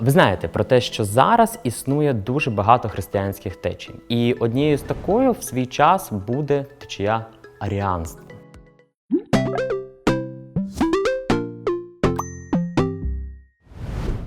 Ви знаєте про те, що зараз існує дуже багато християнських течій, і однією з такою в свій час буде течія аріанства.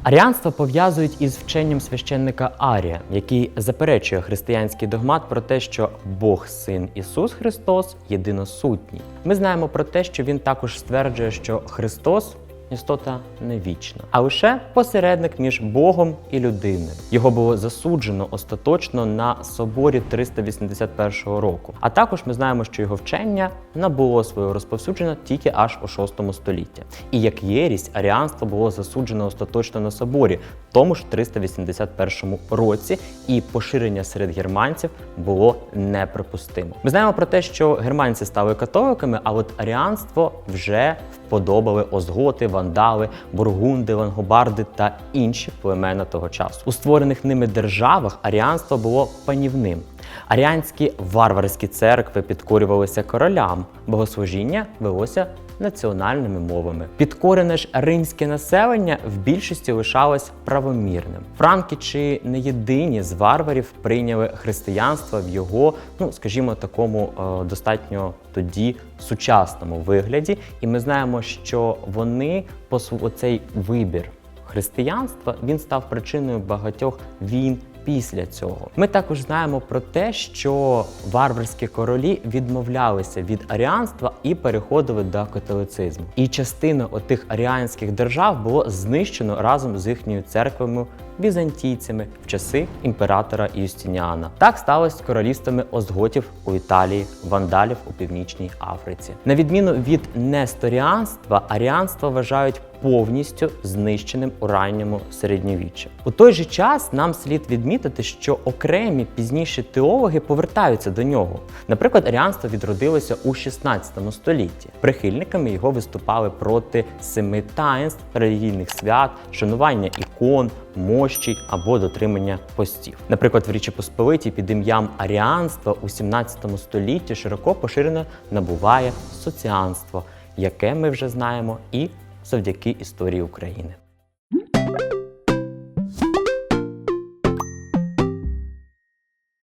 Аріанство пов'язують із вченням священника Арія, який заперечує християнський догмат про те, що Бог Син Ісус Христос єдиносутній. Ми знаємо про те, що він також стверджує, що Христос істота не вічна, а лише посередник між Богом і людиною. Його було засуджено остаточно на соборі 381 року. А також ми знаємо, що його вчення набуло свого розповсюдження тільки аж у 6 столітті. І як єрість, аріанство було засуджено остаточно на соборі, в тому ж 381 році, і поширення серед германців було неприпустимо. Ми знаємо про те, що германці стали католиками, а от аріанство вже вподобали озготи, вандали, бургунди, лангобарди та інші племена того часу. У створених ними державах аріанство було панівним. Аріанські варварські церкви підкорювалися королям, богослужіння велося національними мовами. Підкорене ж римське населення в більшості лишалось правомірним. Франки чи не єдині з варварів прийняли християнство в його, ну скажімо, такому е, достатньо тоді сучасному вигляді. І ми знаємо, що вони по оцей вибір християнства він став причиною багатьох війн. Після цього ми також знаємо про те, що варварські королі відмовлялися від аріанства і переходили до католицизму. І частина отих аріанських держав було знищено разом з їхньою церквами візантійцями в часи імператора Юстиніана. Так сталося з королівствами озготів у Італії, вандалів у північній Африці. На відміну від несторіанства, аріанство вважають повністю знищеним у ранньому середньовіччі. У той же час нам слід відмітити, що окремі пізніші теологи повертаються до нього. Наприклад, аріанство відродилося у 16 столітті. Прихильниками його виступали проти семи таїнств, релігійних свят, шанування ікон, мощі або дотримання постів. Наприклад, в Річі Посполиті під ім'ям аріанства у 17 столітті широко поширено набуває соціанство, яке ми вже знаємо і завдяки історії України.